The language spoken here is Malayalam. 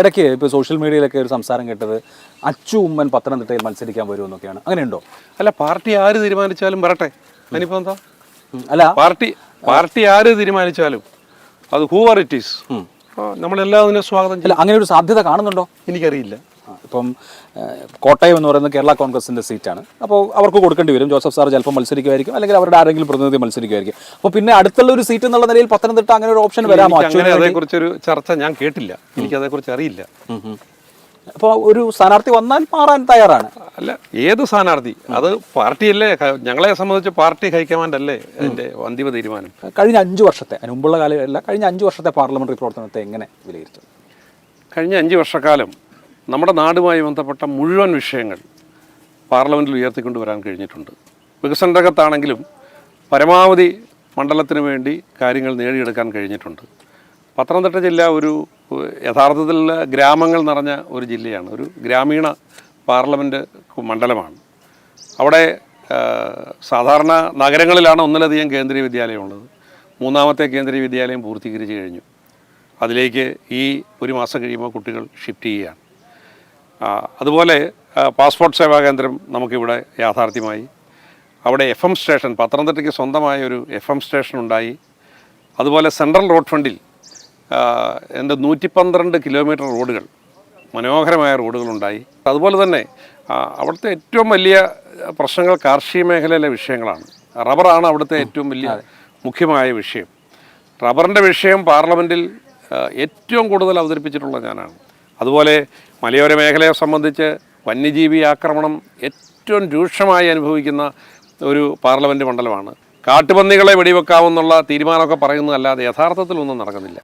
ഇടയ്ക്ക് ഇപ്പോൾ സോഷ്യൽ മീഡിയയിലൊക്കെ ഒരു സംസാരം കേട്ടത് അച്ചു ഉമ്മൻ പത്തനംതിട്ടയിൽ മത്സരിക്കാൻ വരുമെന്നൊക്കെയാണ് അങ്ങനെയുണ്ടോ? അല്ല പാർട്ടി ആര് തീരുമാനിച്ചാലും വരട്ടെ. അതിനിപ്പോൾ എന്താ? അല്ല. പാർട്ടി പാർട്ടി ആര് തീരുമാനിച്ചാലും അത് ഹൂവർ ഇറ്റ് ഈസ് നമ്മളെല്ലാം അതിനെ സ്വാഗതം അല്ല അങ്ങനെ ഒരു സാധ്യത കാണുന്നുണ്ടോ? എനിക്കറിയില്ല. ഇപ്പം കോട്ടയം എന്ന് പറയുന്നത് കേരള കോൺഗ്രസിന്റെ സീറ്റാണ്. അപ്പോൾ അവർക്ക് കൊടുക്കേണ്ടി വരും. ജോസഫ് സാർ ചിലപ്പോൾ മത്സരിക്കുമായിരിക്കും അല്ലെങ്കിൽ അവരുടെ ആരെങ്കിലും പ്രതിനിധി മത്സരിക്കുമായിരിക്കും. അപ്പോൾ പിന്നെ അടുത്തുള്ള ഒരു സീറ്റ് എന്നുള്ള നിലയിൽ പത്തനംതിട്ട അങ്ങനെ ഒരു ഓപ്ഷൻ വരാമോ? അതേക്കുറിച്ചൊരു ചർച്ച ഞാൻ കേട്ടില്ല. എനിക്ക് അതേക്കുറിച്ച് അറിയില്ല. അപ്പോൾ ഒരു സ്ഥാനാർത്ഥി വന്നാൽ മാറാൻ തയ്യാറാണ്. അല്ല ഏത് സ്ഥാനാർത്ഥി? അത് പാർട്ടിയല്ലേ? ഞങ്ങളെ സംബന്ധിച്ച് പാർട്ടി ഹൈക്കമാൻഡ് അല്ലേ അതിന്റെ അന്തിമ തീരുമാനം? കഴിഞ്ഞ അഞ്ച് വർഷത്തെ അതിന് മുമ്പുള്ള കാലമല്ല കഴിഞ്ഞ അഞ്ച് വർഷത്തെ പാർലമെന്ററി പ്രവർത്തനത്തെ എങ്ങനെ വിലയിരുത്തും? കഴിഞ്ഞ അഞ്ച് വർഷക്കാലം നമ്മുടെ നാടുമായി ബന്ധപ്പെട്ട മുഴുവൻ വിഷയങ്ങൾ പാർലമെന്റിൽ ഉയർത്തിക്കൊണ്ട് വരാൻ കഴിഞ്ഞിട്ടുണ്ട്. വികസന രംഗത്താണെങ്കിലും പരമാവധി മണ്ഡലത്തിന് വേണ്ടി കാര്യങ്ങൾ നേടിയെടുക്കാൻ കഴിഞ്ഞിട്ടുണ്ട്. പത്തനംതിട്ട ജില്ല ഒരു യഥാർത്ഥത്തിൽ ഗ്രാമങ്ങൾ നിറഞ്ഞ ഒരു ജില്ലയാണ്. ഒരു ഗ്രാമീണ പാർലമെന്റ് മണ്ഡലമാണ്. അവിടെ സാധാരണ നഗരങ്ങളിലാണ് ഒന്നിലധികം കേന്ദ്രീയ വിദ്യാലയമുള്ളത് മൂന്നാമത്തെ കേന്ദ്രീയ വിദ്യാലയം പൂർത്തീകരിച്ച് കഴിഞ്ഞു. അതിലേക്ക് ഈ ഒരു മാസം കഴിയുമ്പോൾ കുട്ടികൾ ഷിഫ്റ്റ് ചെയ്യുകയാണ്. അതുപോലെ പാസ്പോർട്ട് സേവാ കേന്ദ്രം നമുക്കിവിടെ യാഥാർത്ഥ്യമായി. അവിടെ എഫ് എം സ്റ്റേഷൻ പത്തനംതിട്ടയ്ക്ക് സ്വന്തമായ ഒരു എഫ് എം സ്റ്റേഷൻ ഉണ്ടായി. അതുപോലെ സെൻട്രൽ റോഡ് ഫണ്ടിൽ എന്റെ നൂറ്റി പന്ത്രണ്ട് കിലോമീറ്റർ റോഡുകൾ മനോഹരമായ റോഡുകളുണ്ടായി. അതുപോലെ തന്നെ അവിടുത്തെ ഏറ്റവും വലിയ പ്രശ്നങ്ങൾ കാർഷിക മേഖലയിലെ വിഷയങ്ങളാണ്. റബ്ബറാണ് അവിടുത്തെ ഏറ്റവും വലിയ മുഖ്യമായ വിഷയം. റബ്ബറിന്റെ വിഷയം പാർലമെന്റിൽ ഏറ്റവും കൂടുതൽ അവതരിപ്പിച്ചിട്ടുള്ള ഞാനാണ്. അതുപോലെ മലയോര മേഖലയെ സംബന്ധിച്ച് വന്യജീവി ആക്രമണം ഏറ്റവും രൂക്ഷമായി അനുഭവിക്കുന്ന ഒരു പാർലമെന്റ് മണ്ഡലമാണ്. കാട്ടുപന്നികളെ വെടിവെക്കാമെന്നുള്ള തീരുമാനമൊക്കെ പറയുന്നതല്ലാതെ യഥാർത്ഥത്തിൽ ഒന്നും നടക്കുന്നില്ല.